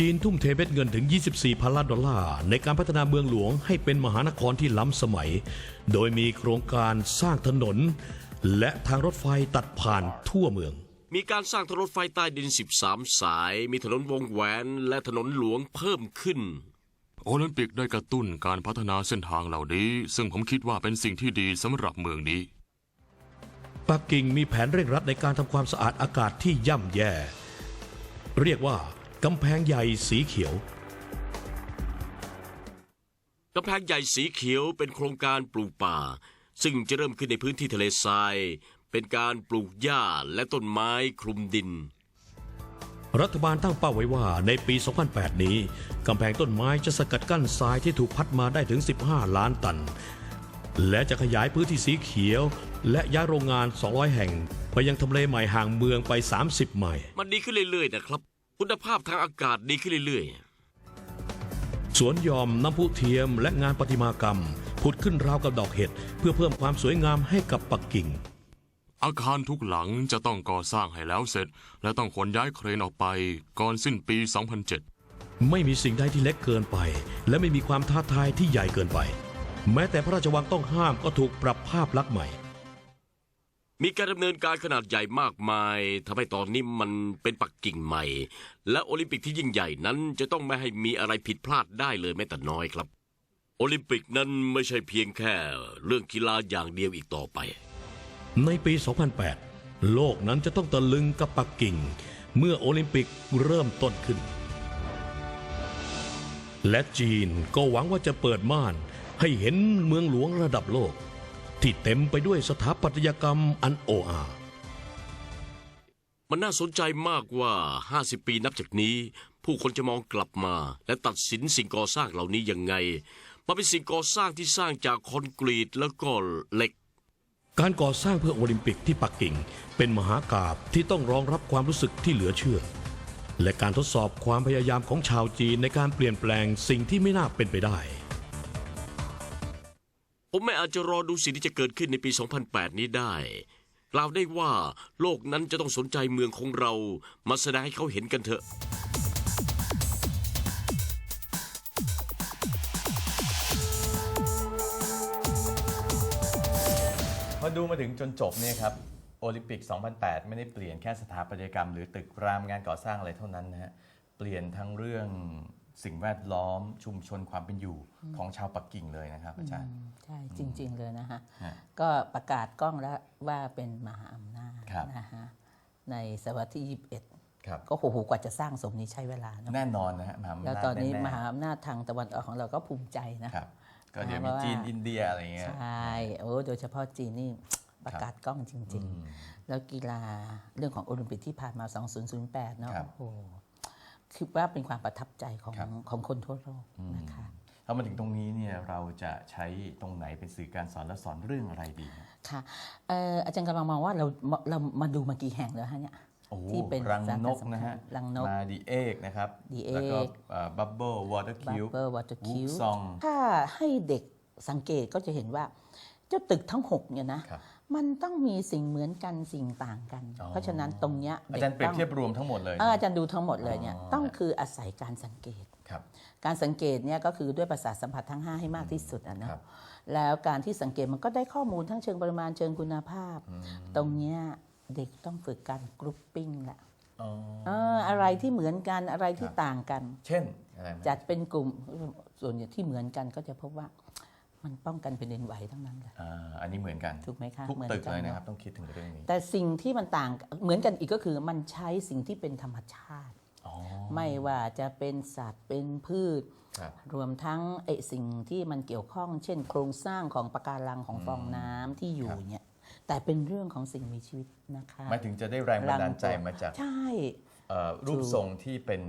จีนทุ่มเทเม็ดเงินถึง 24 พันล้านดอลลาร์ในการพัฒนาเมืองหลวงให้เป็นมหานครที่ล้ำสมัย โดยมีโครงการสร้างถนน และทางรถไฟตัดผ่านทั่วเมือง มีการสร้างถนนรถไฟใต้ดิน 13 สาย มีถนนวงแหวนและถนนหลวงเพิ่มขึ้น โอลิมปิกได้กระตุ้นการพัฒนาเส้นทางเหล่านี้ ซึ่งผมคิดว่าเป็นสิ่งที่ดีสำหรับเมืองนี้ ปักกิ่งมีแผนเร่งรัดในการทำความสะอาดอากาศที่ย่ำแย่ เรียกว่า กำแพงใหญ่สีเขียว กำแพงใหญ่สีเขียวเป็นโครงการปลูกป่า ซึ่งจะเริ่มขึ้นในพื้นที่ทะเลทราย เป็นการปลูกหญ้าและต้นไม้คลุมดิน รัฐบาลตั้งเป้าไว้ว่าในปี 2008 นี้ กำแพงต้นไม้จะสกัดกั้นทรายที่ถูกพัดมาได้ถึง 15 ล้านตัน และจะขยายพื้นที่สีเขียว และย้ายโรงงาน 200 แห่ง ไปยังทำเลใหม่ห่างเมืองไป 30 ไมล์มันดีขึ้นเรื่อยๆนะครับ คุณภาพทางอากาศดีขึ้นเรื่อยสวนหยอมน้ำพุเทียมและงานประติมากรรม ผุดขึ้นราวกับดอกเห็ดเพื่อเพิ่มความสวยงามให้กับปักกิ่ง อาคารทุกหลังจะต้องก่อสร้างให้แล้วเสร็จ และต้องขนย้ายเครนออกไปก่อนสิ้นปี 2007 ไม่มีสิ่งใดที่เล็กเกินไป และไม่มีความท้าทายที่ใหญ่เกินไป แม้แต่พระราชวังต้องห้ามก็ถูกปรับภาพลักษณ์ใหม่ๆ มีการดำเนินการขนาดใหญ่มากมายทำให้ตอนนี้มันเป็นปักกิ่งใหม่ และโอลิมปิกที่ยิ่งใหญ่นั้นจะต้องไม่ให้มีอะไรผิดพลาดได้เลยแม้แต่น้อยครับ โอลิมปิกนั้นไม่ใช่เพียงแค่เรื่องกีฬาอย่างเดียวอีกต่อไป ในปี 2008 โลกนั้นจะต้องตะลึงกับปักกิ่ง เมื่อโอลิมปิกเริ่มต้นขึ้น และจีนก็หวังว่าจะเปิดม่านให้เห็นเมืองหลวงระดับโลก ที่เต็มไปด้วยสถาปัตยกรรมอันโออามันน่าสนใจมากว่า 50 ปีนับจากนี้ ผู้คนจะมองกลับมา และตัดสินสิ่งก่อสร้างเหล่านี้ยังไงมาเป็นสิ่งก่อสร้างที่สร้างจากคอนกรีตแล้วก็เหล็ก การก่อสร้างเพื่อโอลิมปิกที่ปักกิ่ง เป็นมหากาบที่ต้องรองรับความรู้สึกที่เหลือเชื่อ และการทดสอบความพยายามของชาวจีนในการเปลี่ยนแปลงสิ่งที่ไม่น่าเป็นไปได้ ผมไม่อาจจะรอดูสิ่งที่จะเกิดขึ้นในปี 2008 นี้ได้ กล่าวได้ว่าโลกนั้นจะต้องสนใจเมืองของเรา มาแสดงให้เขาเห็นกันเถอะ พอดูมาถึงจนจบเนี่ยครับโอลิมปิก 2008 ไม่ได้เปลี่ยนแค่สถาปัตยกรรม หรือตึกรามงานก่อสร้างอะไรเท่านั้นนะฮะ เปลี่ยนทั้งเรื่อง สิ่งแวดล้อมชุมชนความเป็นอยู่ของชาวปักกิ่งเลยนะครับอาจารย์ใช่จริง ๆเลยนะฮะฮะก็ประกาศกล้องแล้วว่าเป็นมหาอำนาจครับนะฮะในศตวรรษที่ 21ครับก็โหกว่าจะสร้างสมนี้ใช้เวลาเนอะแน่นอนนะฮะมหาอำนาจแล้วตอนนี้ๆมหาอำนาจทางตะวันออกของเราก็ภูมิใจนะครับก็เดี๋ยวเพมีราะว่าจีนอินเดียอะไรเงี้ยใช่โอ้โดยเฉพาะจีนนี่ประกาศกล้องจริง ๆ แล้วกีฬาเรื่องของโอลิมปิกที่ผ่านมา 2008 เนาะครับโอ้โห คือว่าเป็นความประทับใจของครับ ของคนทั่วโลกนะคะ ถ้ามาถึงตรงนี้เนี่ยเราจะใช้ตรงไหนเป็นสื่อการสอนและสอนเรื่องอะไรดีฮะค่ะเอ่ออาจารย์กำลังมองว่าเราเรามาดูมากี่แห่งแล้วฮะเนี่ย โอ้โหที่เป็นรังสาขานกสำคัญนะฮะรังนกมาดีเอกนะครับดีเอกแล้วก็บับเบิลวอเตอร์คิว Bubble Water Cube ซองถ้าให้เด็กสังเกตก็จะเห็นว่า เจ้าตึกทั้งหกเนี่ยนะครับ มันต้องมีสิ่งเหมือนกันสิ่งต่างกัน อ๋อ เพราะฉะนั้นตรงเนี้ยอาจารย์เปรียบด็กเทียบรวมทั้งหมดเลย เอออาจารย์ดูทั้งหมดเลยเนี่ยอ๋อ ต้องคืออาศัยการสังเกต ครับ การสังเกตเนี่ยก็คือด้วยประสาทสัมผัสทั้ง 5 ให้มากที่สุดอะนะครับแล้วการที่สังเกตมันก็ได้ข้อมูลทั้งเชิงปริมาณเชิงคุณภาพตรงเนี้ยเด็กต้องฝึกการกรุ๊ปปิ้งแหละอ๋อเอออะไรที่เหมือนกันอะไรที่ครับต่างกัน เช่นอะไรไหมจัดเป็นกลุ่มส่วนใหญ่ที่เหมือนกันก็จะพบว่า มันป้องกันเป็นดินไหวทั้งนั้นเลยอ่าอันนี้เหมือนกัน ถูกไหมคะทุกเหมือนตึกกันเลยเนอะนะครับ ต้องคิดถึงเรื่องนี้ แต่สิ่งที่มันต่างเหมือนกันอีกก็คือมันใช้สิ่งที่เป็นธรรมชาติอ๋อไม่ว่าจะเป็นสัตว์เป็นพืชครับรวมทั้งไอสิ่งที่มันเกี่ยวข้อง เช่น โครงสร้างของปะการังของฟองน้ำที่อยู่ครับเนี่ยแต่เป็นเรื่องของสิ่งมีชีวิตนะคะหมายถึงจะได้แรงบันดาลใจมาจากใช่เอ่อ รูปทรงที่เป็น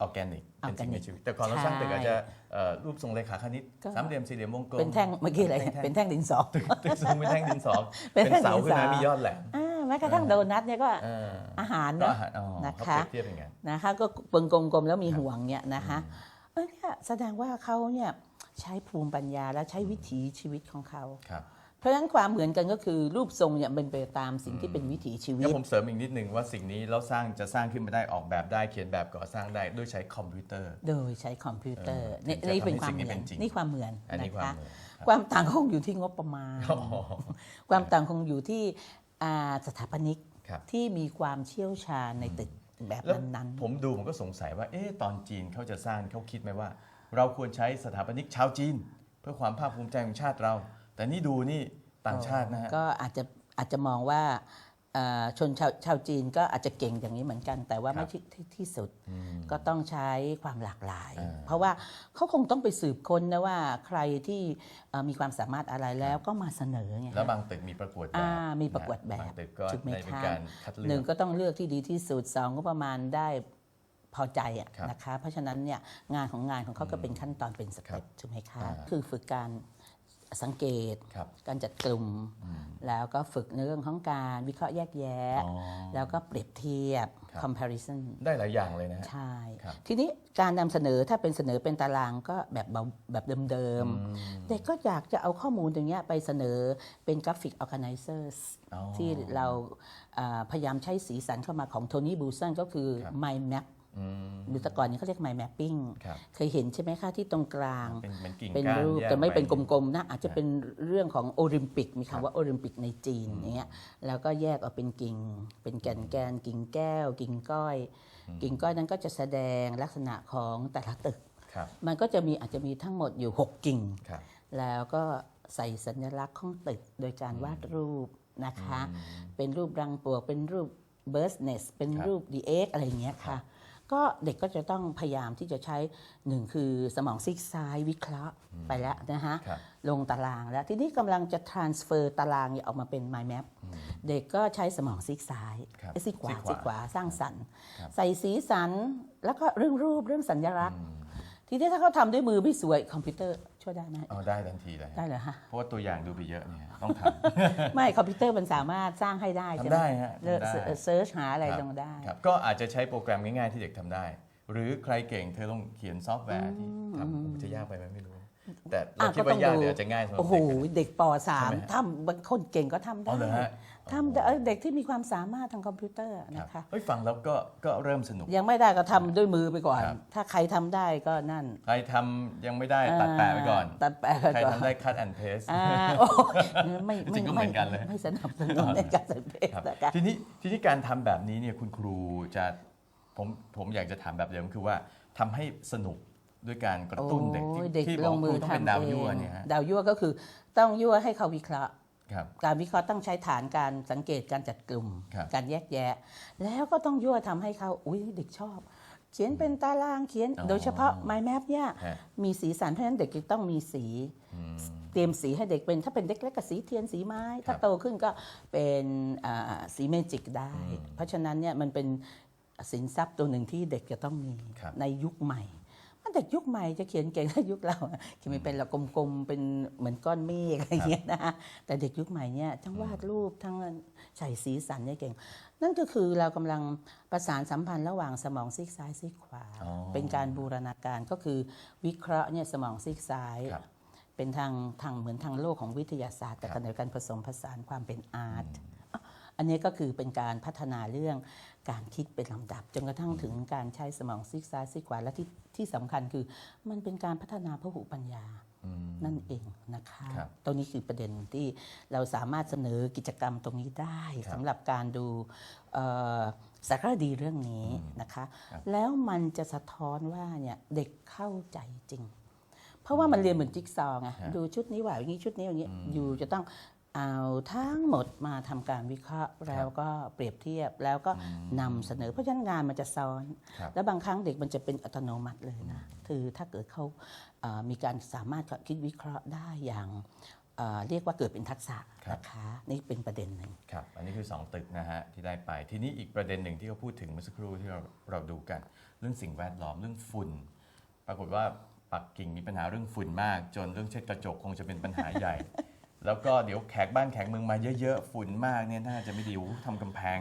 ออร์แกนิกเป็นสิ่งมีชีวิตแต่ก่อนเราใช่สร้างตึกอาจจะเอ่อรูปทรงเลขาคณิตก็สามเหลี่ยมสี่เหลี่ยมวงกลมเป็นแท่งเมื่อกี้อะไรเป็นแท่งดินสอตึกทรงเป็นแท่งดินสอเป็นเป็นแท่งเสาดินสอขึ้นมามียอดแหลมอ่าแม้กระทั่งโดนัทเนี่ยก็เอออาหารก็เนาะอาหารอ๋อนะเขาคะเปรียบเทียบอย่างนั้นนะคะก็เป็นกลมๆแล้วมีห่วงเนี่ยนะคะเออเนี่ยแสดงว่าเขาเนี่ยใช้ภูมิปัญญาและใช้วิถีชีวิตของเขาครับ เพราะฉะนั้นความเหมือนกันก็คือรูปทรงเนี่ยเป็นไปตามสิ่งที่เป็นวิถีชีวิแล้ตวผมเสริมอีกนิดนึงว่าสิ่งนี้เราสร้างจะสร้างขึ้นมาได้ออกแบบได้เขียนแบบก่อสร้างได้ด้วยใช้คอมพิวเตอร์ โดยใช้คอมพิวเตอร์เออนี่ถึงจะนี่เป็นทำให้ความสิ่งนี้เหมืเป็อนนจริงนี่ความเหมือนอันนี้นะความคะเหมือนครับความต่างคงอยู่ที่งบประมาณอ๋อความต่างคงอยู่ที่อ่าสถาปนิกครับที่มีความเชี่ยวชาญในตึกแบบแล้วนั้นผมดูผมก็สงสัยว่าเอ๊ะตอนจีนเขาจะสร้างเขาคิดไหมว่า เราควรใช้สถาปนิกชาวจีน เพื่อความภาคภูมิใจของชาติเรา แต่นี่ดูนี่ต่างชาตินะฮะๆก็อาจจะอาจจะมองว่าอ่าชนชาวชาวจีนก็อาจจะเก่งอย่างนี้เหมือนกัน แต่ว่าครับไม่ที่ที่ที่สุดก็ต้องใช้ความหลากหลายอ่าเพราะว่าเขาคงต้องไปสืบค้นนะว่าใครที่เอ่อมีความสามารถอะไรแล้วก็มาเสนอไงแล้วคะบางตึกมีประกวดแบบอ่ามีประกวดแบบางตึกก็ถูกไหมในเป็นคะการคัดเลืหนึ่องกก็ต้องเลือกที่ดีที่สุดสองก็ประมาณได้พอใจอะครับนะคะเพราะฉะนั้นเนี่ยงานของงานของเขาก็เป็นขั้นตอนเป็นสเต็ปถูกไหมคะอ่าคือฝึกการ สังเกต ครับการจัดกลุ่มแล้วก็ฝึกในเรื่องของการวิเคราะห์แยกแยะ อ๋อแล้วก็เปรียบเทียบ ครับ comparison ได้หลายอย่างเลยนะฮะ ใช่ ครับ ทีนี้การนำเสนอถ้าเป็นเสนอเป็นตารางก็แบบเบาแบบเดิมๆเด็กก็อยากจะเอาข้อมูลตรงเนี้ยไปเสนอเป็นกราฟิก organizers อ๋อ ที่เราอ่าพยายามใช้สีสันเข้ามาของโทนี่บูสันก็คือ ครับ mind map อืมหรือแต่ก่อนนี้เขาเรียก mind mapping ครับเคยเห็นใช่ไหมคะที่ตรงกลาง เป็นเป็นกิ่งเป็นก้านรูปแยกแต่ไม่เป็นปกลมๆนะอาจจะเป็นเรื่องของโอลิมปิกมีคำว่าโอลิมปิกในจีนอย่างเงี้ยแล้วก็แยกออกเป็นกิ่ง เป็นแกนแกนๆกิ่งแก้ว กิ่งก้อย กิ่งก้อยนั้นก็จะแสดงลักษณะของแต่ละตึกครับมันก็จะมีอาจจะมีทั้งหมดอยู่ 6 กิ่งครับแล้วก็ใส่สัญลักษณ์ของตึกโดยการวาดรูปนะคะ เป็นรูปรังปลวกเป็นรูป bird nest เป็นครับรูป the egg อะไรอย่างเงี้ยค่ะ ก็เด็กก็จะต้องพยายามที่จะใช้หนึ่งคือสมองซีกซ้ายวิเคราะห์ไปแล้วนะฮะครับลงตารางแล้ว ทีนี้กำลังจะ transfer ตารางเนี่ยออกมาเป็น mind map เด็กก็ใช้สมองซีกซ้ายครับเอ้ยซีกขวาซีกขวาซีกขวาสร้างสรรค์ครับใส่สีสัน แล้วก็เรื่องรูปเรื่องสัญลักษณ์ ทีนี้ถ้าเขาทำด้วยมือไม่สวยคอมพิวเตอร์ช่วยได้ไหมเอาได้ทันทีเลยได้เหรอฮะ เพราะว่าตัวอย่างดูไปเยอะเนี่ยต้องทำ ไม่คอมพิวเตอร์มันสามารถสร้างให้ได้ใช่ไหมทำได้ฮะเลือกทำได้ เซิร์ชหาอะไรครับตรงได้ ครับก็อาจจะใช้โปรแกรมง่ายๆที่เด็กทำได้ หรือใครเก่งเธอลองเขียนซอฟต์แวร์ที่ทำมันจะยากไปไหมไม่รู้ แต่เราอะคิดก็ต้ว่าองยากดู เดี๋ยวจะง่ายสำหรับโอ้โห เด็ก เด็กป .3 ใช่ไหมฮะทำบางคนเก่งก็ทำอ๋ได้อเหรอฮะ ทำได้เออเด็กที่มีความสามารถทางคอมพิวเตอร์ครับนะคะ เฮ้ยฟังแล้วก็ก็เริ่มสนุก ยังไม่ได้ก็ทำด้วยมือไปก่อน ครับ ถ้าใครทำได้ก็นั่นใครทำยังไม่ได้ตัดแปะไปก่อนาตัดแปะไปใครก่อนทำได้ cut and paste อ่าโอ้ไม่จริงๆก็เหมือนกันเลย ไม่สนับสนุนในการใส่เพศครับนะคะ ทีนี้ทีนี้การทำแบบนี้เนี่ยคุณครูจะผมผมอยากจะถามแบบเดิมคือว่าทำให้สนุก ด้วยการกระตุ้นเด็กที่โอ้ยเด็กที่บลอกงว่ามืครูอต้องเป็นทำดาวเอยั่วงเนี่ยฮะดาวยั่วก็คือต้องยั่วให้เขาวิเคราะห์ครับการวิเคราะห์ต้องใช้ฐานการสังเกตการจัดกลุ่มครับการแยกแยะ แล้วก็ต้องยั่วทำให้เขาอุ้ยเด็กชอบ เขียนเป็นตารางเขียนอ๋อโดยเฉพาะ mind map เนี่ยฮะมีสีสันเพราะฉะนั้นเด็กจะต้องมีสีเตรียมสีให้เด็กเป็นถ้าเป็นเด็กเล็กก็สีเทียนสีไม้ ถ้าโตขึ้นก็เป็นอ่าสีเมจิกได้ เพราะฉะนั้นเนี่ยมันเป็นสินทรัพย์ตัวหนึ่งที่เด็กจะต้องมีครับในยุคใหม่มัน เด็กยุคใหม่จะเขียนเก่งถ้ายุคเราอะเขียนไม่เป็นเรากลมๆเป็นเหมือนก้อนเมฆอะไรอย่างเงี้ยนะแต่เด็กยุคใหม่เนี่ยทั้งวาดรูปทั้งใส่สีสันเนี่ยเก่ง นั่นก็คือเรากำลังประสานสัมพันธ์ระหว่างสมองซีกซ้ายซีกขวาอ๋อเป็นการบูรณาการก็คือวิเคราะห์เนี่ยสมองซีกซ้ายครับเป็นทางทางเหมือนทางโลกของวิทยาศาสตร์ แต่ครับขณะเดียวกันผสมผสานความเป็นอาร์ต อะอันนี้ก็คือเป็นการพัฒนาเรื่องการคิดเป็นลำดับ จนกระทั่งถึงการใช้สมองซีกซ้ายซีกขวาและที่ที่สำคัญคือมันเป็นการพัฒนาพหุปัญญาอืมนั่นเองนะคะครับตรงนี้คือประเด็นที่เราสามารถเสนอกิจกรรมตรงนี้ได้ครับสำหรับการดูเอ่อสารคดีเรื่องนี้นะคะครับแล้วมันจะสะท้อนว่าเนี่ยเด็กเข้าใจจริง เพราะว่ามันเรียนเหมือนจิ๊กซอว์ไงฮะดูชุดนี้ว่าอย่างนี้ชุดนี้อย่างนี้อยู่จะต้อง เอาทั้งหมดมาทำการวิเคราะห์แล้วก็เปรียบเทียบแล้วก็นำเสนอ เพราะฉะนั้นงานมันจะซ้อน ครับแล้วบางครั้งเด็กมันจะเป็นอัตโนมัติเลยนะคือถ้าเกิดเขาเอ่อมีการสามารถคิดวิเคราะห์ได้อย่างเอ่อเรียกว่าเกิดเป็นทักษะครับ นะคะนี่เป็นประเด็นหนึ่ง ครับ อันนี้คือ 2 ตึกนะฮะที่ได้ไป ทีนี้อีกประเด็นหนึ่งที่เขาพูดถึงเมื่อสักครู่ที่เราเราดูกัน เรื่องสิ่งแวดล้อมเรื่องฝุ่น ปรากฏว่าปักกิ่งมีปัญหาเรื่องฝุ่นมาก จนเรื่องเช็ดกระจกคงจะเป็นปัญหาใหญ่ แล้วก็เดี๋ยวแขกบ้านแขกเมืองมาเยอะๆ ฝุ่นมากเนี่ยน่าจะไม่ดีโอ้โหทำกำแพง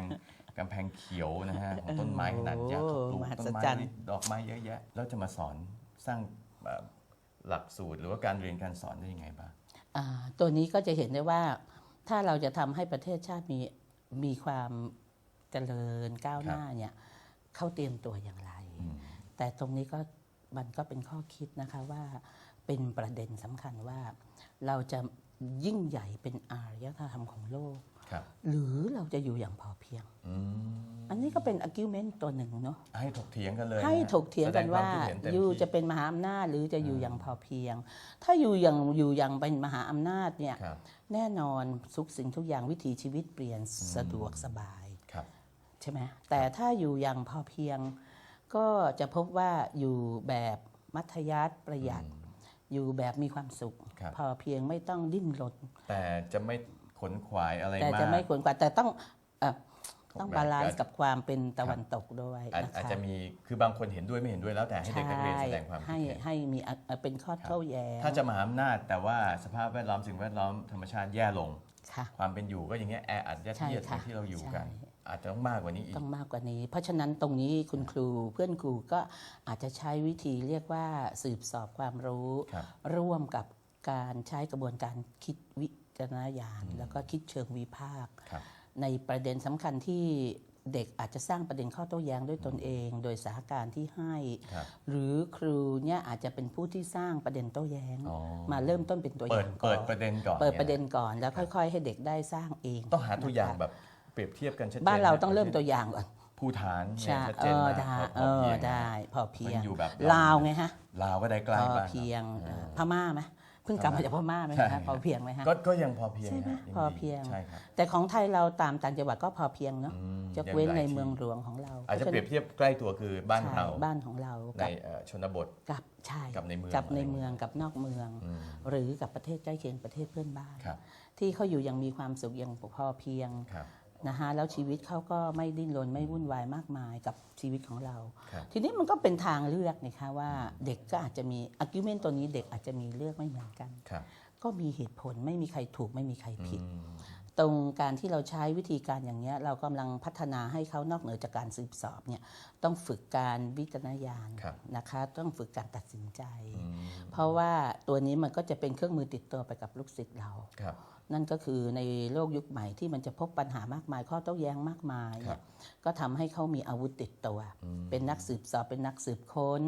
กำแพงเขียวนะฮะของต้นไม้ขนาดยักษ์โอ้ปลูกมหัต้ศนไม้จรรย์ ดอกไม้เยอะแยะแล้วจะมาสอนสร้างเอ่อหลักสูตรหรือว่าการเรียนการสอนได้ยังไงบ้าง อ่าตัวนี้ก็จะเห็นได้ว่าถ้าเราจะทำให้ประเทศชาติมีมีความเจริญก้าวหน้าเนี่ยเขาเตรียมตัวอย่างไรแต่ตรงนี้ก็มันก็เป็นข้อคิดนะคะว่าเป็นประเด็นสำคัญว่าเราจะ ยิ่งใหญ่เป็นอารยธรรมของโลกครับหรือเราจะอยู่อย่างพอเพียงอืมอันนี้ก็เป็น argument ตัวหนึ่งเนาะให้ถกเถียงกันเลย ให้นะฮะถกเถียงกันว่าแสดงคมคิดเห็นเต็มอยู่ที่จะเป็นมหาอำนาจหรือจะอยู่อย่างพอเพียง ถ้าอยู่อย่างอยู่อย่างเป็นมหาอำนาจเนี่ยครับแน่นอนทุกสิ่งทุกอย่างวิถีชีวิตเปลี่ยนสะดวกสบายครับใช่ไหมแต่ถ้าอยู่อย่างพอเพียง ก็จะพบว่าอยู่แบบมัธยัสถ์ประหยัด อยู่แบบมีความสุข ครับ พอเพียงไม่ต้องดิ้นรนแต่จะไม่ขนขวายอะไรแต่มากจะไม่ควรกว่าแต่ต้องเอ่อต้องแบบบาลานการซ์กับความเป็นตะวันตกด้วยอาจนะคะอาจจะมีคือบางคนเห็นด้วยไม่เห็นด้วยแล้วแต่ให้เด็กนักเรียนแสดงความคิดให้เห็นให้มีอะอะเป็นข้อโต้แย้งถ้าจะมหาอำนาจแต่ว่าสภาพแวดล้อมสิ่งแวดล้อมธรรมชาติแย่ลง ค่ะ ความเป็นอยู่ก็อย่างเงี้ยแออัดยัดเยียดใช่ค่ะที่เราอยู่กัน ใช่ อาจจะต้องมากกว่านี้อีก ต้องมากกว่านี้ เพราะฉะนั้นตรงนี้คุณครูเพื่อนครูก็อาจจะใช้วิธีเรียกว่าสืบสอบความรู้ ครับร่วมกับ การใช้กระบวนการคิดวิจารณญาณแล้วก็คิดเชิงวิพากษ์ครับในประเด็นสำคัญที่เด็กอาจจะสร้างประเด็นข้อโต้แย้งด้วยตนเอง โดยสถานการณ์ที่ให้ครับหรือครูเนี่ยอาจจะเป็นผู้ที่สร้างประเด็นโต้แย้งอ๋อมาเริ่มต้นเป็นตัวอเปิดย่างก่เปิอดนประเด็นก่อนเปิดประเด็นยก่อนแล้วค่อย ๆ ให้เด็กได้สร้างเอง ต้องหาตัวอย่างนะคะแบบเปรียบเทียบกันชัดเจนบ้านเราต้องะเริ่มตัวอย่างก่อนภูฐานเนี่ใช่ยชัดเอเจนอมากได้พเอออเพียงได้ พอเพียมังนอยู่แบบลาวไงฮะลาวก็ได้ใกล้พอบ้านเพียงเออพม่าไหมเพิ่งกลับมาจากพม่าไหมใช่ฮะพอเพียงไหมฮะก็ก็ยังพอเพียงใช่ไหมฮะยังพอดีเพียงใช่ครับแต่ของไทยเราตามต่างจังหวัดก็พอเพียงเนาะอืมยกเว้นยังหลายในที่เมืองหลวงของเรา อาจจะเปรียบเทียบใกล้ตัวคือบ้านใช่เราบ้านของเราในกับเอ่อชนบทกับใช่กับในเมืองกับในอะไรเมืองกับนอกเมืองอืมหรือกับประเทศใกล้เคียงประเทศเพื่อนบ้านครับที่เขาอยู่อย่างมีความสุขอย่างพอเพียงครับ นะฮะแล้วชีวิตเขาก็ไม่ดิ้นรนไม่วุ่นวายมากมายกับชีวิตของเรา ครับ ทีนี้มันก็เป็นทางเลือกนะคะว่าเด็กก็อาจจะมีอาร์กิวเมนต์ตัวนี้เด็กอาจจะมีเลือกไม่เหมือนกัน ครับก็มีเหตุผลไม่มีใครถูกไม่มีใครผิด อืมตรงการที่เราใช้วิธีการอย่างเนี้ยเรากำลังพัฒนาให้เขานอกเหนือจากการสืบสอบเนี่ยต้องฝึกการวิจารณญาณครับ นะคะ ต้องฝึกการตัดสินใจ อืม เพราะว่าตัวนี้มันก็จะเป็นเครื่องมือติดตัวไปกับลูกศิษย์เราครับ นั่นก็คือในโลกยุคใหม่ที่มันจะพบปัญหามากมายข้อโต้แย้งมากมายครัเนี่บยก็ทำให้เขามีอาวุธติดตัวอืมเป็นนักสืบสอบเป็นนักสืบค้น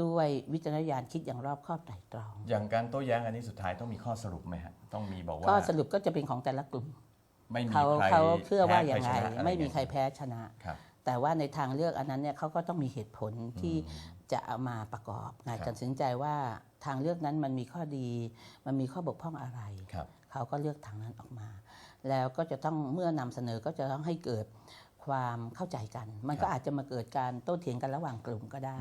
ด้วยวิจารณญาณคิดอย่างรอบคอบไตร่ตรอง อย่างการโต้แย้งอันนี้สุดท้ายต้องมีข้อสรุปไหมฮะต้องมีบอกว่าก็สรุปก็จะเป็นของแต่ละกลุ่มไม่มีเขาใครเขาเชื่อว่าแพ้อย่างไรใครชนะอะไม่มีเงี้ยใครแพ้ชนะครับแต่ว่าในทางเลือกอันนั้นเนี่ยเขาก็ต้องมีเหตุผลที่ จะเอามาประกอบการครับตัดสินใจว่าทางเลือกนั้นมันมีข้อดี มันมีข้อบกพร่องอะไรครับเขาก็เลือกทางนั้นออกมา แล้วก็จะต้องเมื่อนำเสนอก็จะต้องให้เกิดความเข้าใจกัน มันก็อาจจะมาเกิดการโต้เถียงกันระหว่างกลุ่มก็ได้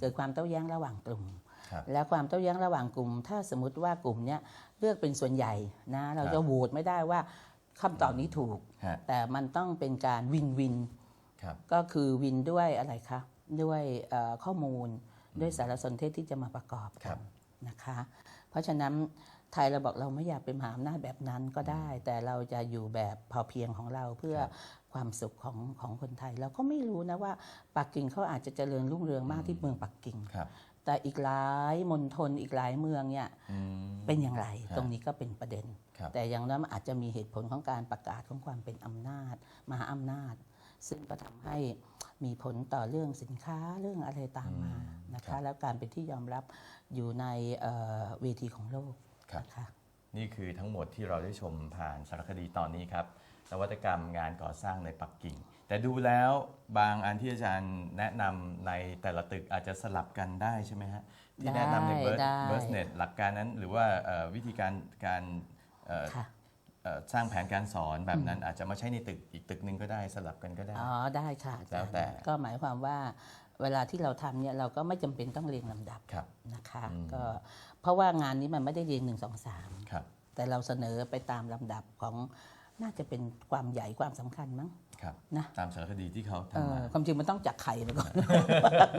เกิดความโต้แย้งระหว่างกลุ่มครับแล้วความโต้แย้งระหว่างกลุ่ม ถ้าสมมติว่ากลุ่มเนี้ยเลือกเป็นส่วนใหญ่นะเราครับจะโหวตไม่ได้ว่าคำตอบนี้ถูกฮะแต่มันต้องเป็นการวินวินครับก็คือวินด้วยอะไรคะ ด้วยเอ่อข้อมูลด้วยสารสนเทศที่จะมาประกอบครักับนนะคะ เพราะฉะนั้นไทยเราบอกเราไม่อยากเป็นมหาอำนาจแบบนั้นก็ได้ แต่เราจะอยู่แบบพอเพียงของเราเพื่อความสุขของของคนไทย เราก็ไม่รู้นะว่าปักกิ่งเขาอาจจะเจริญรุ่งเรืองมากที่เมืองปักกิ่งครับแต่อีกหลายมณฑลอีกหลายเมืองเนี่ยอืมเป็นอย่างไรครับตรงนี้ก็เป็นประเด็นครับแต่อย่างนั้นมันอาจจะมีเหตุผลของการประกาศของความเป็นอำนาจ มหาอำนาจ ซึ่งก็ทำให้ มีผลต่อเรื่องสินค้าเรื่องอะไรตามมานะครัคะบแล้วการเป็นที่ยอมรับอยู่ในเอ่อเวทีของโลกครับนะคะนี่คือทั้งหมดที่เราได้ชมผ่านสารคดีตอนนี้ครับนวัตกรรมงานก่อสร้างในปักกิ่ง แต่ดูแล้วบางอันที่อาจารย์แนะนำในแต่ละตึกอาจจะสลับกันได้ใช่ไหมฮะที่แนะนำในเบิร์ได้เบิร์สเน็ตหลักการนั้นหรือว่าเอ่อวิธีการการ เอ่อค่ะเอ่อสร้างแผนการสอนแบบนั้นอาจจะมาใช้ในตึกอีกตึกหนึ่งก็ได้สลับกันก็ได้ อ๋อได้ค่ะอาจารย์แล้วแต่ ก็หมายความว่าเวลาที่เราทำเนี่ยเราก็ไม่จำเป็นต้องเรียงลำดับครับ นะคะอืม ก็เพราะว่างานนี้มันไม่ได้เรียงหนึ่งสองสามครับ แต่เราเสนอไปตามลำดับของน่าจะเป็นความใหญ่ความสำคัญมั้ง ครับนะตามสารคดีที่เขาเอทำอมาความจริงมันต้องจากไข่ไปก่อน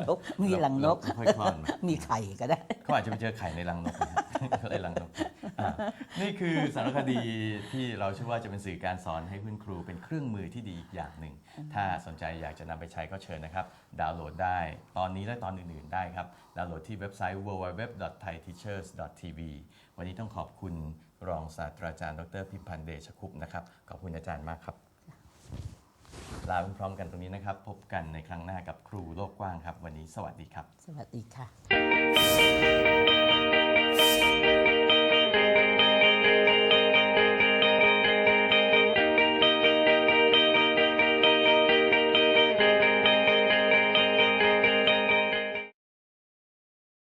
นกมีหลังนกแล้วค่อยคลอดมามีไข่ก็ได้เขาอาจจะไปเจอไข่ในรังนกนะฮะไล่ลังนกอ่านี่คือสารคดีที่เราเชื่อว่าจะเป็นสื่อการสอนให้คุณครูเป็นเครื่องมือที่ดีอีกอย่างหนึ่ง ถ้าสนใจอยากจะนำไปใช้ก็เชิญนะครับ ดาวน์โหลดได้ตอนนี้และตอนอื่นๆได้ครับ ดาวน์โหลดที่เว็บไซต์ www.thaiteachers.tv วันนี้ต้องขอบคุณรองศาสตราจารย์ ดรพิพันธ์เดชคุปต์นะครับ ขอบคุณอาจารย์มากครับ ลาไปพร้อมกันตรงนี้นะครับ พบกันในครั้งหน้ากับครูโลกกว้างครับ วันนี้สวัสดีครับ สวัสดีค่ะ